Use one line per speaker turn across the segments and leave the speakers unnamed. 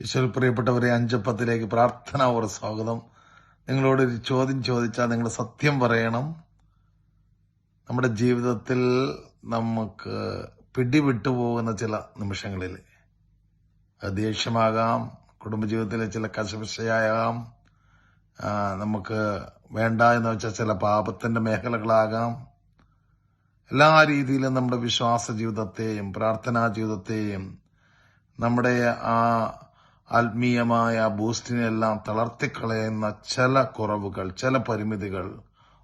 ഈശ്വര പ്രിയപ്പെട്ടവരെ അഞ്ചപ്പത്തിലേക്ക് പ്രാർത്ഥന ഒരു സ്വാഗതം. നിങ്ങളോട് ഒരു ചോദ്യം ചോദിച്ചാൽ നിങ്ങൾ സത്യം പറയണം. നമ്മുടെ ജീവിതത്തിൽ നമുക്ക് പിടിവിട്ടു പോകുന്ന ചില നിമിഷങ്ങളിൽ ദേഷ്യമാകാം കുടുംബജീവിതത്തിലെ ചില കശപശയാകാം നമുക്ക് വേണ്ട എന്ന് വെച്ചാൽ ചില പാപത്തിന്റെ മേഖലകളാകാം. എല്ലാ രീതിയിലും നമ്മുടെ വിശ്വാസ ജീവിതത്തെയും പ്രാർത്ഥനാ ജീവിതത്തെയും നമ്മുടെ ആ ആത്മീയമായ ബൂസ്റ്റിനെല്ലാം തളർത്തിക്കളയുന്ന ചില കുറവുകൾ ചില പരിമിതികൾ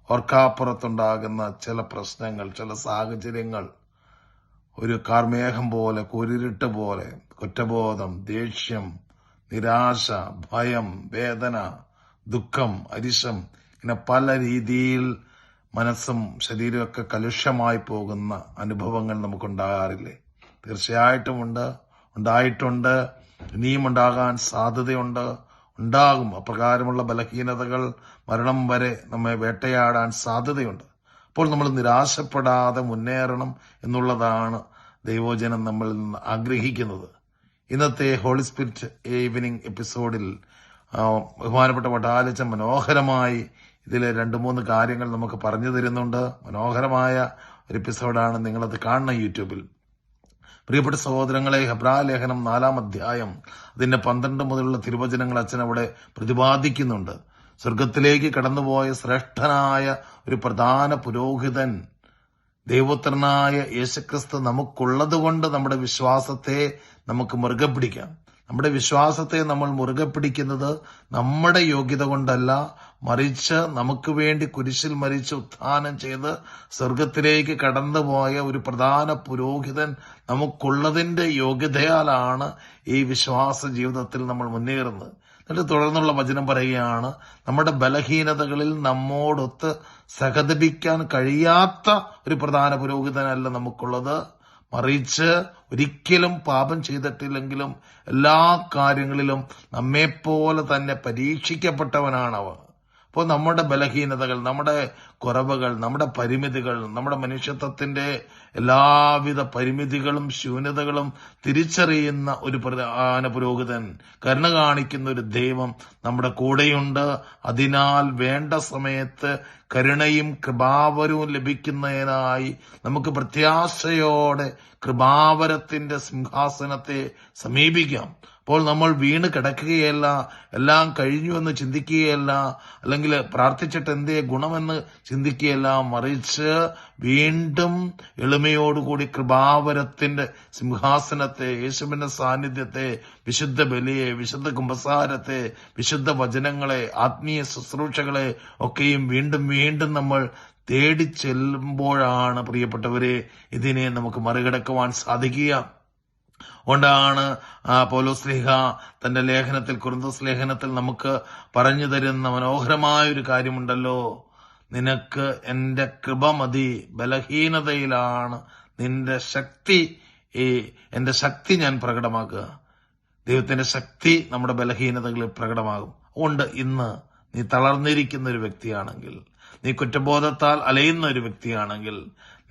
ഓർക്കാപ്പുറത്തുണ്ടാകുന്ന ചില പ്രശ്നങ്ങൾ ചില സാഹചര്യങ്ങൾ ഒരു കാർമേഘം പോലെ കുരിരുട്ട് പോലെ കുറ്റബോധം ദേഷ്യം നിരാശ ഭയം വേദന ദുഃഖം അരിശം ഇങ്ങനെ പല രീതിയിൽ മനസ്സും ശരീരമൊക്കെ കലുഷമായി പോകുന്ന അനുഭവങ്ങൾ നമുക്കുണ്ടാകാറില്ലേ? തീർച്ചയായിട്ടും ഉണ്ട് ഉണ്ടായിട്ടുണ്ട്. ഇനിയും ഉണ്ടാകാൻ സാധ്യതയുണ്ട് ഉണ്ടാകും. അപ്രകാരമുള്ള ബലഹീനതകൾ മരണം വരെ നമ്മെ വേട്ടയാടാൻ സാധ്യതയുണ്ട്. അപ്പോൾ നമ്മൾ നിരാശപ്പെടാതെ മുന്നേറണം എന്നുള്ളതാണ് ദൈവോജനം നമ്മളിൽ നിന്ന് ആഗ്രഹിക്കുന്നത്. ഇന്നത്തെ ഹോളി സ്പിരിറ്റ് ഈവനിങ് എപ്പിസോഡിൽ ബഹുമാനപ്പെട്ട വട്ടാലച്ച മനോഹരമായി ഇതിലെ രണ്ട് മൂന്ന് കാര്യങ്ങൾ നമുക്ക് പറഞ്ഞു തരുന്നുണ്ട്. മനോഹരമായ ഒരു എപ്പിസോഡാണ് നിങ്ങളത് കാണണം യൂട്യൂബിൽ. പ്രിയപ്പെട്ട സഹോദരങ്ങളെ ഹെബ്രാ ലേഖനം നാലാം അധ്യായം അതിന്റെ പന്ത്രണ്ട് മുതലുള്ള തിരുവചനങ്ങൾ അച്ഛൻ അവിടെ പ്രതിപാദിക്കുന്നുണ്ട്. സ്വർഗത്തിലേക്ക് കടന്നുപോയ ശ്രേഷ്ഠനായ ഒരു പ്രധാന പുരോഹിതൻ ദൈവോത്രനായ യേശുക്രിസ്തു നമുക്കുള്ളത് കൊണ്ട് നമ്മുടെ വിശ്വാസത്തെ നമുക്ക് മുറുകെ പിടിക്കാം. നമ്മുടെ വിശ്വാസത്തെ നമ്മൾ മുറുകെ പിടിക്കുന്നത് നമ്മുടെ യോഗ്യത കൊണ്ടല്ല. മറിച്ച് നമുക്ക് വേണ്ടി കുരിശിൽ മരിച്ച് ഉത്ഥാനം ചെയ്ത് സ്വർഗത്തിലേക്ക് കടന്നുപോയ ഒരു പ്രധാന പുരോഹിതൻ നമുക്കുള്ളതിന്റെ യോഗ്യതയാലാണ് ഈ വിശ്വാസ ജീവിതത്തിൽ നമ്മൾ മുന്നേറുന്നത്. എന്നിട്ട് തുടർന്നുള്ള വചനം പറയുകയാണ് നമ്മുടെ ബലഹീനതകളിൽ നമ്മോടൊത്ത് സഹതപിക്കാൻ കഴിയാത്ത ഒരു പ്രധാന പുരോഹിതനല്ല നമുക്കുള്ളത്. മറിച്ച് ഒരിക്കലും പാപം ചെയ്തിട്ടില്ലെങ്കിലും എല്ലാ കാര്യങ്ങളിലും നമ്മെപ്പോലെ തന്നെ പരീക്ഷിക്കപ്പെട്ടവനാണ് അപ്പോൾ നമ്മുടെ ബലഹീനതകൾ നമ്മുടെ കുറവുകൾ നമ്മുടെ പരിമിതികൾ നമ്മുടെ മനുഷ്യത്വത്തിന്റെ എല്ലാവിധ പരിമിതികളും ശൂന്യതകളും തിരിച്ചറിയുന്ന ഒരു പ്രധാന പുരോഹിതൻ കരുണ കാണിക്കുന്ന ഒരു ദൈവം നമ്മുടെ കൂടെയുണ്ട്. അതിനാൽ വേണ്ട സമയത്ത് കരുണയും കൃപാവരവും ലഭിക്കുന്നതിനായി നമുക്ക് പ്രത്യാശയോടെ കൃപാവരത്തിന്റെ സിംഹാസനത്തെ സമീപിക്കാം. അപ്പോൾ നമ്മൾ വീണ് കിടക്കുകയല്ല എല്ലാം കഴിഞ്ഞു എന്ന് ചിന്തിക്കുകയല്ല അല്ലെങ്കിൽ പ്രാർത്ഥിച്ചിട്ട് എന്തേ ഗുണമെന്ന് ചിന്തിക്കുകയല്ല മറിച്ച് വീണ്ടും എളിമയോടുകൂടി കൃപാവരത്തിന്റെ സിംഹാസനത്തെ യേശുവിന്റെ സാന്നിധ്യത്തെ വിശുദ്ധ ബലിയെ വിശുദ്ധ കുംഭസാരത്തെ വിശുദ്ധ വചനങ്ങളെ ആത്മീയ ശുശ്രൂഷകളെ ഒക്കെയും വീണ്ടും വീണ്ടും നമ്മൾ തേടി ചെല്ലുമ്പോഴാണ് പ്രിയപ്പെട്ടവരെ ഇതിനെ നമുക്ക് മറികടക്കുവാൻ സാധിക്കുക. കൊണ്ടാണ് ആ, പൗലോസ് തന്റെ ലേഖനത്തിൽ കുറുന്തസ് ലേഖനത്തിൽ നമുക്ക് പറഞ്ഞു തരുന്ന മനോഹരമായ ഒരു കാര്യമുണ്ടല്ലോ. നിനക്ക് എന്റെ കൃപ മതി ബലഹീനതയിലാണ് നിന്റെ ശക്തി ഈ എന്റെ ശക്തി ഞാൻ പ്രകടമാക്കുക. ദൈവത്തിന്റെ ശക്തി നമ്മുടെ ബലഹീനതകളിൽ പ്രകടമാകും. അതുകൊണ്ട് ഇന്ന് നീ തളർന്നിരിക്കുന്ന ഒരു വ്യക്തിയാണെങ്കിൽ നീ കുറ്റബോധത്താൽ അലയുന്ന ഒരു വ്യക്തിയാണെങ്കിൽ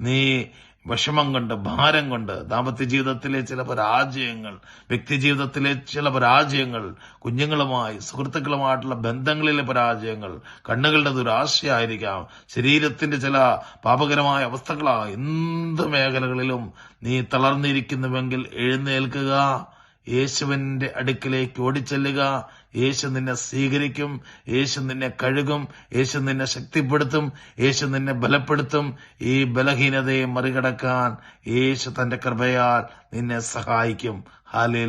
നീ വിഷമം കൊണ്ട് ഭാരം കൊണ്ട് ദാമ്പത്യ ജീവിതത്തിലെ ചില പരാജയങ്ങൾ വ്യക്തി ജീവിതത്തിലെ ചില പരാജയങ്ങൾ കുഞ്ഞുങ്ങളുമായി സുഹൃത്തുക്കളുമായിട്ടുള്ള ബന്ധങ്ങളിലെ പരാജയങ്ങൾ കണ്ണുകളുടെ ദുരാശയായിരിക്കാം. ശരീരത്തിന്റെ ചില പാപകരമായ അവസ്ഥകളാകാം എന്ത് മേഖലകളിലും നീ തളർന്നിരിക്കുന്നുവെങ്കിൽ എഴുന്നേൽക്കുക. യേശുവിന്റെ അടുക്കിലേക്ക് ഓടിച്ചെല്ലുക. യേശു നിന്നെ സ്വീകരിക്കും യേശു നിന്നെ കഴുകും യേശു നിന്നെ ശക്തിപ്പെടുത്തും യേശു നിന്നെ ബലപ്പെടുത്തും. ഈ ബലഹീനതയെ മറികടക്കാൻ യേശു തന്റെ കൃപയാൽ നിന്നെ സഹായിക്കും. ഹാലേ